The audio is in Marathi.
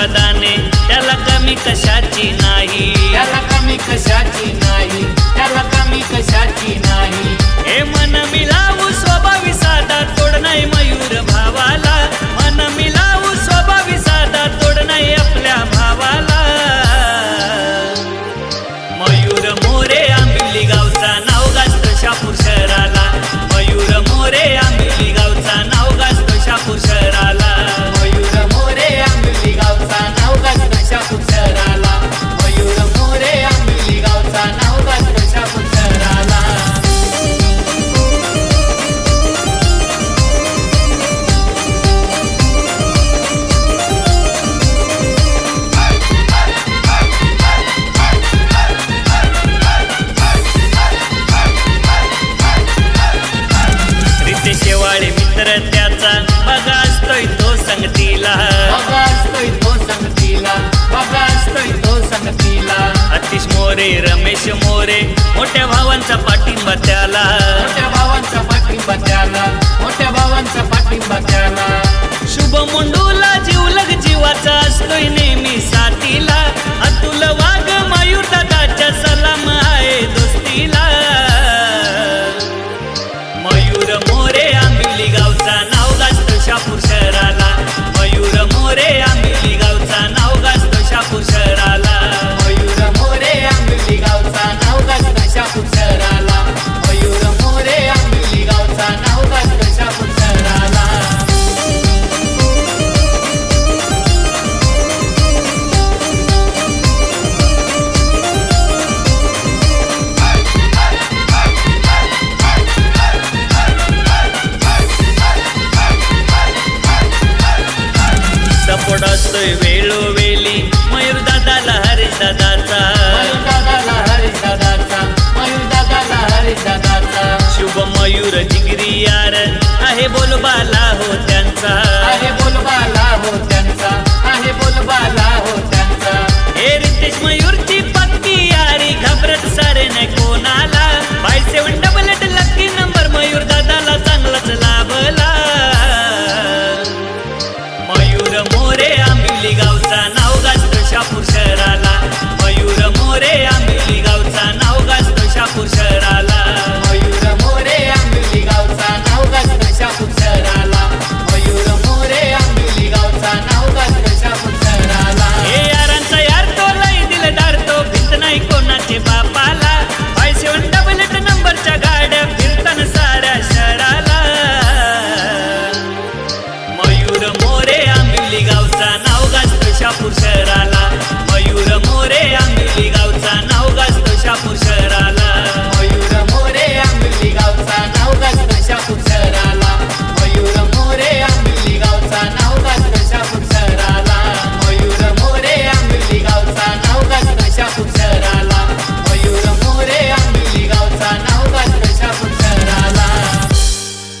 वादाने. त्याला कमी कशाची नाही. मोरे रमेश मोरे मोठ्या भावांचा पाठिंबा त्याला. मोठ्या भावांचा पाठिंबा त्याला मोठ्या भावांचा पाठिंबा त्याला. शुभ मुंडूला जीवलग जीवाचा असतोय नेहमी கொடுத்து விழுவே नाव गाज पुरुष